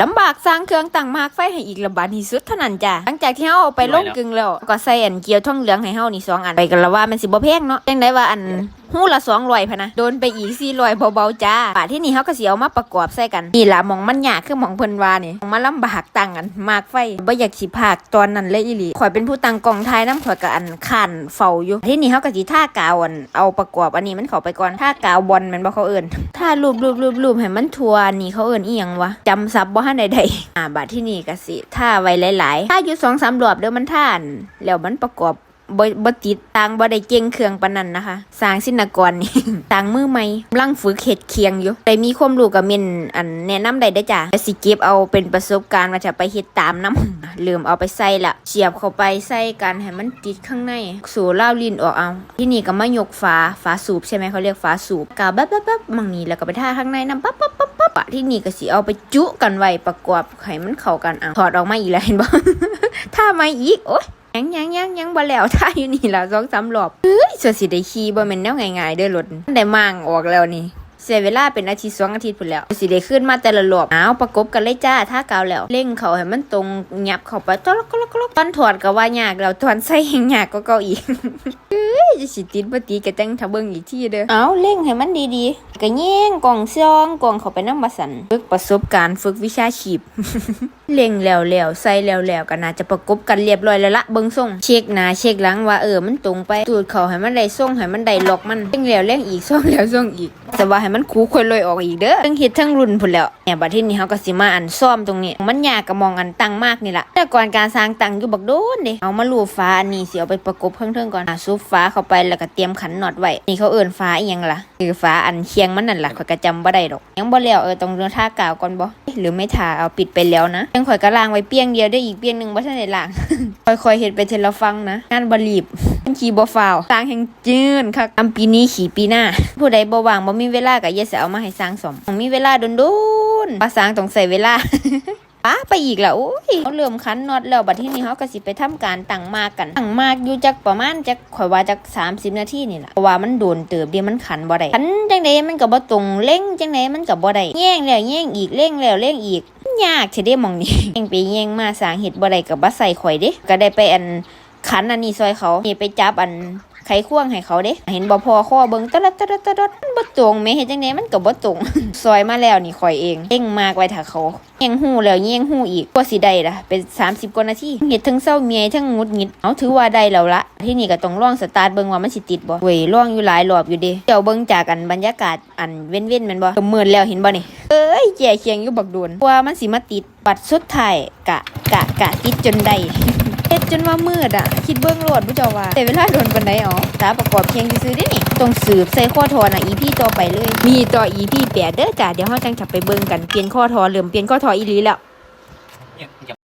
ลำบากสร้างเครื่องตั้งมากไฟให้อีกระบาดที่สุดเท่านั้นจ้ะหลังจากที่เฮาเอาไปลงกึ่งแล้ว ก็ใส่อันเกียวท่องเหลืองให้เฮานี่สองอันไปกันละว่ามันสิบ่แพงเนาะจังไดว่าอัน หู้ละ200พะนะ โดนไปอีก400เบาๆจ้าบาที่นี่เฮาก็สิเอามาประกอบใส่กันนี่ละมองมันยากคือมองเพิ่นวานี่มองมันลำบากตั้งอัน มากไฟบ่อยากสิพากตอนนั้นเลยอีหลีข่อยเป็นผู้ตังกองถ่ายน้ำข่อยก็อันคันเฝ้าอยู่ที่นี่เฮาก็สิท่ากาวอันเอาประกอบอันนี้มันเข้าไปก่อนท่ากาวบอลม่นบ่เขาเอิ้นท่ารูปรูปรูปรูปให้มันทัวนี่เขาเอิ้นอีหยังวะจำศัพท์บ่ทันได้อ่าบัดที่นี่ก็สิท่าไว้หลายๆท่าอยู่สองสามรอบเด้อมันท่าน แล้วมันประกอบ บ่บ่ติดต่างบ่ได้เก่งเครื่องปานนั้นนะคะสร้างศิลกรนี่ต่างมือใหม่กำลังฝึกเฮ็ดเคียงอยู่ได้มีความรู้กับเม่นอันแนะนำได้เด้อจ้ะแต่สิเก็บเอาเป็นประสบการณ์ว่าจะไปเฮ็ดตามนํลืมเอาไปใส่ละเสียบเข้าไปใส่กันให้มันติดข้างใน สูเล่าลิ้นออกเอา ที่นี่ก็มายกฝาฝาสูบใช่ไหมเขาเรียกฝาสูบกาบบแบบแบบมังนี้แล้วก็ไปท่าข้างในนํปั๊บปั๊บปั๊บปั๊บที่นี่ก็สิเอาไปจุกันไว้ประกอบให้มันเข้ากันอะถอดออกมาอีกแล้วเห็นบ่ท่าไม่อีกโอ๊ย ยังยังยังยังบ่แล้วท่าอยู่นี่แล้วสองสามรอบเฮ้ยส่วสิได้ขี่บ่แม่นแนวง่ายๆเด้อรถได้มั่งออกแล้วนี่เสียเวลาเป็นอาทิตย์สองอาทิตย์พุ่นแล้วสิได้ขึ้นมาแต่ละรอบอ้าวประกบกันเลยจ้าท่ากาวแล้วเร่งเขาให้มันตรงยับเข้าไปตลกลกลกตอนถอดก็ว่ายากแล้วตอนใส่ยังยากก็เก่าอีก จะสิติดบ่ติดก็จังถ้าเบิ่งอีกทีเด้อเอาเร่งให้มันดีๆก็แย่งกล่องซองกล่องเข้าไปนำบ่สั่นฝึกประสบการณ์ฝึกวิชาชีพเล็งแล้วแล้วใส่แล้วแล้วก็น่าจะประกบกันเรียบร้อยแล้วละเบิ่งส่งเช็คหน้าเช็คหลังว่าเออมันตรงไปตูดเขาให้มันได้ส่งให้มันได้ล็อกมันเล็งแล้วเล็งอีกส่งแล้วส่งอีก แต่ว่าให้มันคูค่อยลอยออกอีกเด้อทั้งเฮ็ดทั้งรุ่นพุ่นแล้วเนี่ยบัดที่นี้เฮาก็สิมาอันซ่อมตรงนี้ มันยากก็มองอันตั้งมากนี่ล่ะแต่ก่อนการสร้างตั้งอยู่บักโดนเด้เอามาลูบฟ้าอันนี้สิเอาไปประกบข้างเทิงก่อนอะซุบฟ้าเข้าไปแล้วก็เตรียมขันน็อตไว้นี่เขาเอิ้นฟ้าอีหยังล่ะคือฟ้าอันเคียงมันนั่นล่ะข่อยก็จำบ่ได้ดอกยังบ่แล้วเออต้องเรื่องท่ากาวก่อนบ่หรือไม่ทาเอาปิดไปแล้วนะยังข่อยก็ล้างไว้เปียงเดียวได้อีกเปียงหนึงบ่ทันได้ล้างค่อยๆเฮ็ดไปทีละฟังนะงานบ่รีบ ขี่บ่ฟาวสร้างแห่งจืนคักอำปีนี้ขี่ปีหน้า ผู้ใดบ่ว่างบ่มีเวลาก็อย่าสิเอามาให้สร้างสมมีเวลาโดนๆว่าสร้างต้องใส่เวลาป้าไปอีกแล้วอ้ยเขาเริ่มคันน็อตแล้วบัดที่นี้เขาก็สิไปทำการตั้งมากกันตั้งมากอยู่จักประมาณจักข่อยว่าจัก30นาทีนี่แหละเพราะว่ามันโดนเติบเดียวมันขันบ่ได้ขันจังไดมันก็บ่ตรงเล่งจังไดมันก็บ่ได้แย่งแล้วแย่งอีกเล่งแล้วเล่งอีกยากเทเด้มองนี้แย่งไปแย่งมาสร้างเฮ็ดบ่ได้ก็บ่ใส่ข่อยเด้ก็ได้ไปอัน ขันอันนี้ซอยเขานี่ไปจับอันไขควงให้เขาเด้ เห็นบ่พอข้อเบิ่งตะลัดตะลัดตะลัดมันบ่ตรงแม่เฮ็ดจังไดมันก็บ่ตรง ซอยมาแล้วนี่ข่อยเองเร่งมากไว้ถ้าเขาแย่งหูแล้วแย่งหูอีกกว่าสิได้ล่ะ เป็น 30กว่านาทีเฮ็ดทั้งเศร้าเมียทั้งงุดหงิดเอาถือว่าได้แล้วละที่นี่ก็ต้องลองสตาร์ทเบิ่งว่ามันสิติดบ่เว้ยลองอยู่หลายรอบอยู่เด้เจ้าเบิ่งจากอันบรรยากาศอันเว้นๆแม่นบ่ก็มืดแล้วเห็นบ่นี่เอ้ยแย่เคียงอยู่บักโดนว่ามันสิมาติดบัดสุดท้ายกะกะกะติดจนได้ จนว่ามืดอะ คิดเบื้องโลดผู้เจ้าว่า แต่เวลาโดนปันไดอ๋อตาประกอบเพียงซื้อได้นี่ต้องสืบใส่ข้อทอน่ะ EP ต่อไปเลย มีต่อ EP แปดเด้อจ้าเดี๋ยวเฮาจังจับไปเบิ่งกันเปลี่ยนข้อทอเริ่มเปลี่ยนข้อทออีหลีแล้ว